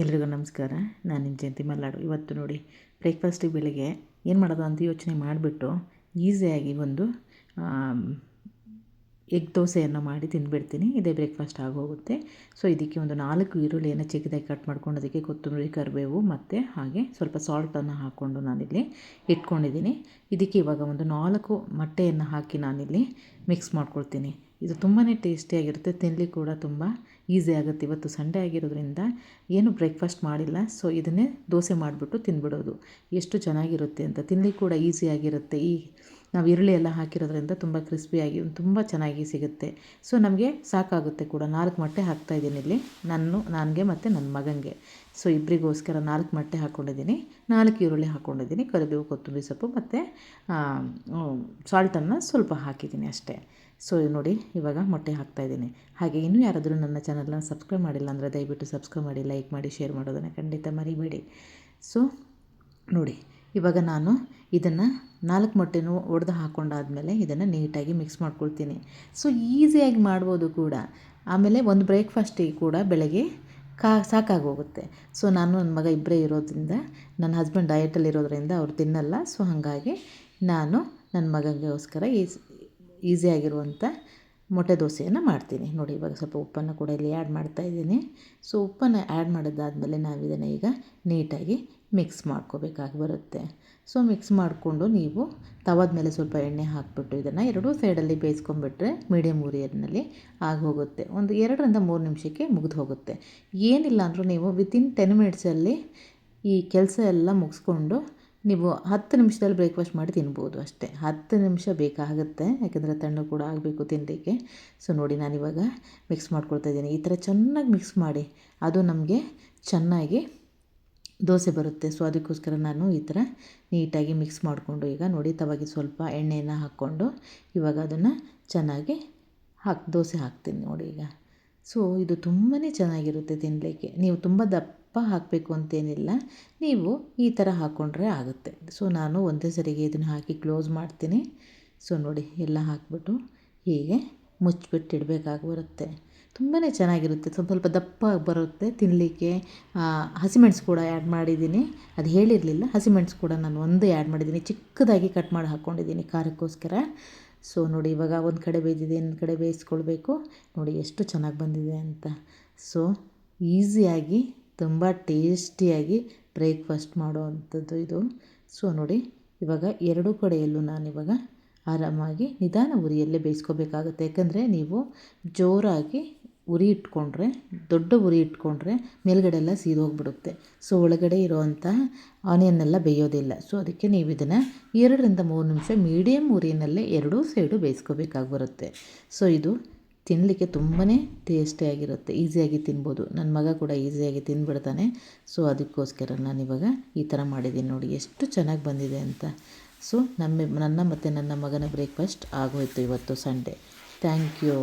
ಎಲ್ರಿಗೂ ನಮಸ್ಕಾರ. ನಾನು ನಿಮ್ಮ ಜಯಂತಿ ಮಲ್ಲಾಡು ಇವತ್ತು ನೋಡಿ ಬ್ರೇಕ್ಫಾಸ್ಟಿಗೆ ಬೆಳಿಗ್ಗೆ ಏನು ಮಾಡೋದು ಅಂತ ಯೋಚನೆ ಮಾಡಿಬಿಟ್ಟು ಈಸಿಯಾಗಿ ಒಂದು ಎಗ್ ದೋಸೆಯನ್ನು ಮಾಡಿ ತಿಂದುಬಿಡ್ತೀನಿ ಇದೇ ಬ್ರೇಕ್ಫಾಸ್ಟ್ ಆಗೋಗುತ್ತೆ. ಸೊ ಇದಕ್ಕೆ ಒಂದು ನಾಲ್ಕು ಈರುಳ್ಳಿಯನ್ನು ಚಿಕ್ಕದಾಗಿ ಕಟ್ ಮಾಡ್ಕೊಂಡು ಅದಕ್ಕೆ ಕೊತ್ತಂಬರಿ, ಕರಿಬೇವು ಮತ್ತು ಹಾಗೆ ಸ್ವಲ್ಪ ಸಾಲ್ಟನ್ನು ಹಾಕ್ಕೊಂಡು ನಾನಿಲ್ಲಿ ಇಟ್ಕೊಂಡಿದ್ದೀನಿ. ಇದಕ್ಕೆ ಇವಾಗ ಒಂದು ನಾಲ್ಕು ಮೊಟ್ಟೆಯನ್ನು ಹಾಕಿ ನಾನಿಲ್ಲಿ ಮಿಕ್ಸ್ ಮಾಡ್ಕೊಳ್ತೀನಿ. ಇದು ತುಂಬಾ ಟೇಸ್ಟಿಯಾಗಿರುತ್ತೆ ತಿನ್ನಲಿ ಕೂಡ ತುಂಬ ಈಸಿ ಆಗುತ್ತೆ. ಇವತ್ತು ಸಂಡೇ ಆಗಿರೋದ್ರಿಂದ ಏನು ಬ್ರೇಕ್ಫಾಸ್ಟ್ ಮಾಡಿಲ್ಲ. ಸೊ ಇದನ್ನೇ ದೋಸೆ ಮಾಡಿಬಿಟ್ಟು ತಿಂದ್ಬಿಡೋದು ಎಷ್ಟು ಚೆನ್ನಾಗಿರುತ್ತೆ ಅಂತ. ತಿನ್ನಲಿಕ್ಕೆ ಕೂಡ ಈಸಿಯಾಗಿರುತ್ತೆ ಈ ನಾವು ಈರುಳ್ಳಿ ಎಲ್ಲ ಹಾಕಿರೋದ್ರಿಂದ ತುಂಬ ಕ್ರಿಸ್ಪಿಯಾಗಿ ತುಂಬ ಚೆನ್ನಾಗಿ ಸಿಗುತ್ತೆ. ಸೊ ನಮಗೆ ಸಾಕಾಗುತ್ತೆ ಕೂಡ. ನಾಲ್ಕು ಮೊಟ್ಟೆ ಹಾಕ್ತಾಯಿದ್ದೀನಿ ಇಲ್ಲಿ. ನಾನು, ನನಗೆ ಮತ್ತು ನನ್ನ ಮಗನಿಗೆ. ಸೊ ಇಬ್ಬರಿಗೋಸ್ಕರ ನಾಲ್ಕು ಮೊಟ್ಟೆ ಹಾಕ್ಕೊಂಡಿದ್ದೀನಿ ನಾಲ್ಕು ಈರುಳ್ಳಿ ಹಾಕ್ಕೊಂಡಿದ್ದೀನಿ ಕರಿಬೇವು, ಕೊತ್ತಂಬರಿ ಸೊಪ್ಪು ಮತ್ತು ಸಾಲ್ಟನ್ನು ಸ್ವಲ್ಪ ಹಾಕಿದ್ದೀನಿ ಅಷ್ಟೇ. ಸೊ ನೋಡಿ, ಇವಾಗ ಮೊಟ್ಟೆ ಹಾಕ್ತಾಯಿದ್ದೀನಿ ಹಾಗೆ ಇನ್ನೂ ಯಾರಾದರೂ ನನ್ನ ಚಾನಲ್ನ ಸಬ್ಸ್ಕ್ರೈಬ್ ಮಾಡಿಲ್ಲ ಅಂದರೆ ದಯವಿಟ್ಟು ಸಬ್ಸ್ಕ್ರೈಬ್ ಮಾಡಿ, ಲೈಕ್ ಮಾಡಿ, ಶೇರ್ ಮಾಡೋದನ್ನು ಖಂಡಿತ ಮರಿಬೇಡಿ. ಸೊ ನೋಡಿ, ಇವಾಗ ನಾನು ಇದನ್ನು ನಾಲ್ಕು ಮೊಟ್ಟೆನೂ ಒಡೆದು ಹಾಕ್ಕೊಂಡಾದಮೇಲೆ ಇದನ್ನು ನೀಟಾಗಿ ಮಿಕ್ಸ್ ಮಾಡ್ಕೊಳ್ತೀನಿ. ಸೊ ಈಸಿಯಾಗಿ ಮಾಡ್ಬೋದು ಕೂಡ. ಆಮೇಲೆ ಒಂದು ಬ್ರೇಕ್ಫಾಸ್ಟಿಗೆ ಕೂಡ ಬೆಳಗ್ಗೆ ಕಾ, ಸಾಕಾಗೋಗುತ್ತೆ. ಸೊ ನಾನು ನನ್ನ ಮಗ ಇಬ್ಬರೇ ಇರೋದ್ರಿಂದ, ನನ್ನ ಹಸ್ಬೆಂಡ್ ಡಯಟಲ್ಲಿ ಇರೋದ್ರಿಂದ ಅವ್ರು ತಿನ್ನಲ್ಲ. ಸೊ ಹಾಗಾಗಿ ನಾನು ನನ್ನ ಮಗನಿಗೋಸ್ಕರ ಈಸ್ ಈಸಿಯಾಗಿರುವಂಥ ಮೊಟ್ಟೆ ದೋಸೆಯನ್ನು ಮಾಡ್ತೀನಿ. ನೋಡಿ, ಇವಾಗ ಸ್ವಲ್ಪ ಉಪ್ಪನ್ನು ಕೂಡ ಇಲ್ಲಿ ಆ್ಯಡ್ ಮಾಡ್ತಾ ಇದ್ದೀನಿ. ಸೊ ಉಪ್ಪನ್ನು ಆ್ಯಡ್ ಮಾಡಿದ್ದಾದಮೇಲೆ ನಾವು ಇದನ್ನು ಈಗ ನೀಟಾಗಿ ಮಿಕ್ಸ್ ಮಾಡ್ಕೋಬೇಕಾಗಿ ಬರುತ್ತೆ. ಸೊ ಮಿಕ್ಸ್ ಮಾಡಿಕೊಂಡು ನೀವು ತವಾದ ಮೇಲೆ ಸ್ವಲ್ಪ ಎಣ್ಣೆ ಹಾಕಿಬಿಟ್ಟು ಇದನ್ನು ಎರಡೂ ಸೈಡಲ್ಲಿ ಬೇಯಿಸ್ಕೊಂಬಿಟ್ರೆ ಮೀಡಿಯಮ್ ಉರಿಯರ್ನಲ್ಲಿ ಆಗೋಗುತ್ತೆ. ಒಂದು ಎರಡರಿಂದ ಮೂರು ನಿಮಿಷಕ್ಕೆ ಮುಗಿದು ಹೋಗುತ್ತೆ. ಏನಿಲ್ಲ ಅಂದರೂ ನೀವು ವಿತಿನ್ ಟೆನ್ ಮಿನಿಟ್ಸಲ್ಲಿ ಈ ಕೆಲಸ ಎಲ್ಲ ಮುಗಿಸ್ಕೊಂಡು ನೀವು ಹತ್ತು ನಿಮಿಷದಲ್ಲಿ ಬ್ರೇಕ್ಫಾಸ್ಟ್ ಮಾಡಿ ತಿನ್ಬೋದು ಅಷ್ಟೇ. ಹತ್ತು ನಿಮಿಷ ಬೇಕಾಗುತ್ತೆ, ಯಾಕೆಂದರೆ ತಣ್ಣು ಕೂಡ ಆಗಬೇಕು ತಿನ್ನಲಿಕ್ಕೆ ಸೊ ನೋಡಿ ನಾನಿವಾಗ ಮಿಕ್ಸ್ ಮಾಡ್ಕೊಳ್ತಾ ಇದ್ದೀನಿ. ಈ ಥರ ಚೆನ್ನಾಗಿ ಮಿಕ್ಸ್ ಮಾಡಿ, ಅದು ನಮಗೆ ಚೆನ್ನಾಗಿ ದೋಸೆ ಬರುತ್ತೆ. ಸೊ ಅದಕ್ಕೋಸ್ಕರ ನಾನು ಈ ಥರ ನೀಟಾಗಿ ಮಿಕ್ಸ್ ಮಾಡಿಕೊಂಡು ಈಗ ನೋಡಿ ತವಾಗಿ ಸ್ವಲ್ಪ ಎಣ್ಣೆಯನ್ನು ಹಾಕ್ಕೊಂಡು ಇವಾಗ ಅದನ್ನು ಚೆನ್ನಾಗಿ ಹಾಕಿ, ದೋಸೆ ಹಾಕ್ತೀನಿ ನೋಡಿ ಈಗ. ಸೊ ಇದು ತುಂಬಾ ಚೆನ್ನಾಗಿರುತ್ತೆ ತಿನ್ನಲಿಕ್ಕೆ ನೀವು ತುಂಬ ದಪ್ಪ ಹಾಕಬೇಕು ಅಂತೇನಿಲ್ಲ. ನೀವು ಈ ಥರ ಹಾಕ್ಕೊಂಡ್ರೆ ಆಗುತ್ತೆ. ಸೊ ನಾನು ಒಂದೇ ಸರಿಗೆ ಇದನ್ನು ಹಾಕಿ ಕ್ಲೋಸ್ ಮಾಡ್ತೀನಿ. ಸೊ ನೋಡಿ ಎಲ್ಲ ಹಾಕ್ಬಿಟ್ಟು ಹೀಗೆ ಮುಚ್ಚಿಬಿಟ್ಟು ಇಡಬೇಕಾಗಿ ಬರುತ್ತೆ. ತುಂಬಾ ಚೆನ್ನಾಗಿರುತ್ತೆ. ಸ್ವಲ್ಪ ಸ್ವಲ್ಪ ದಪ್ಪ ಬರುತ್ತೆ ತಿನ್ನಲಿಕ್ಕೆ ಹಸಿಮೆಣಸು ಕೂಡ ಆ್ಯಡ್ ಮಾಡಿದ್ದೀನಿ. ಅದು ಹೇಳಿರಲಿಲ್ಲ. ಹಸಿಮೆಣಸು ಕೂಡ ನಾನು ಒಂದು ಆ್ಯಡ್ ಮಾಡಿದ್ದೀನಿ. ಚಿಕ್ಕದಾಗಿ ಕಟ್ ಮಾಡಿ ಹಾಕ್ಕೊಂಡಿದ್ದೀನಿ ಖಾರಕ್ಕೋಸ್ಕರ. ಸೊ ನೋಡಿ ಇವಾಗ ಒಂದು ಕಡೆ ಬೇಯ್ದಿದೆ, ಇನ್ನೊಂದು ಕಡೆ ಬೇಯಿಸ್ಕೊಳ್ಬೇಕು. ನೋಡಿ ಎಷ್ಟು ಚೆನ್ನಾಗಿ ಬಂದಿದೆ ಅಂತ. ಸೊ ಈಸಿಯಾಗಿ ತುಂಬ ಟೇಸ್ಟಿಯಾಗಿ ಬ್ರೇಕ್ಫಾಸ್ಟ್ ಮಾಡುವಂಥದ್ದು ಇದು. ಸೊ ನೋಡಿ, ಇವಾಗ ಎರಡೂ ಕಡೆಯಲ್ಲೂ ನಾನಿವಾಗ ಆರಾಮಾಗಿ ನಿಧಾನ ಉರಿಯಲ್ಲೇ ಬೇಯಿಸ್ಕೋಬೇಕಾಗುತ್ತೆ. ಯಾಕಂದರೆ ನೀವು ಜೋರಾಗಿ ಉರಿ ಇಟ್ಕೊಂಡ್ರೆ, ದೊಡ್ಡ ಉರಿ ಇಟ್ಕೊಂಡ್ರೆ ಮೇಲ್ಗಡೆ ಎಲ್ಲ ಸೀದೋಗ್ಬಿಡುತ್ತೆ. ಸೊ ಒಳಗಡೆ ಇರೋವಂಥ ಆನಿಯನ್ನೆಲ್ಲ ಬೇಯೋದಿಲ್ಲ. ಸೊ ಅದಕ್ಕೆ ನೀವು ಇದನ್ನು ಎರಡರಿಂದ ಮೂರು ನಿಮಿಷ ಮೀಡಿಯಮ್ ಉರಿಯಲ್ಲೇ ಎರಡೂ ಸೈಡು ಬೇಯಿಸ್ಕೋಬೇಕಾಗಿ ಬರುತ್ತೆ. ಸೊ ಇದು ತಿನ್ನಲಿಕ್ಕೆ ತುಂಬಾ ಟೇಸ್ಟಿಯಾಗಿರುತ್ತೆ ಈಸಿಯಾಗಿ ತಿನ್ಬೋದು. ನನ್ನ ಮಗ ಕೂಡ ಈಸಿಯಾಗಿ ತಿಂದ್ಬಿಡ್ತಾನೆ ಸೊ ಅದಕ್ಕೋಸ್ಕರ ನಾನು ಇವಾಗ ಈ ಥರ ಮಾಡಿದ್ದೀನಿ ನೋಡಿ. ಎಷ್ಟು ಚೆನ್ನಾಗಿ ಬಂದಿದೆ ಅಂತ. ಸೊ ನಮ್ಮ, ನನ್ನ ಮತ್ತು ನನ್ನ ಮಗನ ಬ್ರೇಕ್ಫಾಸ್ಟ್ ಆಗೋಯ್ತು ಇವತ್ತು ಸಂಡೇ. Thank you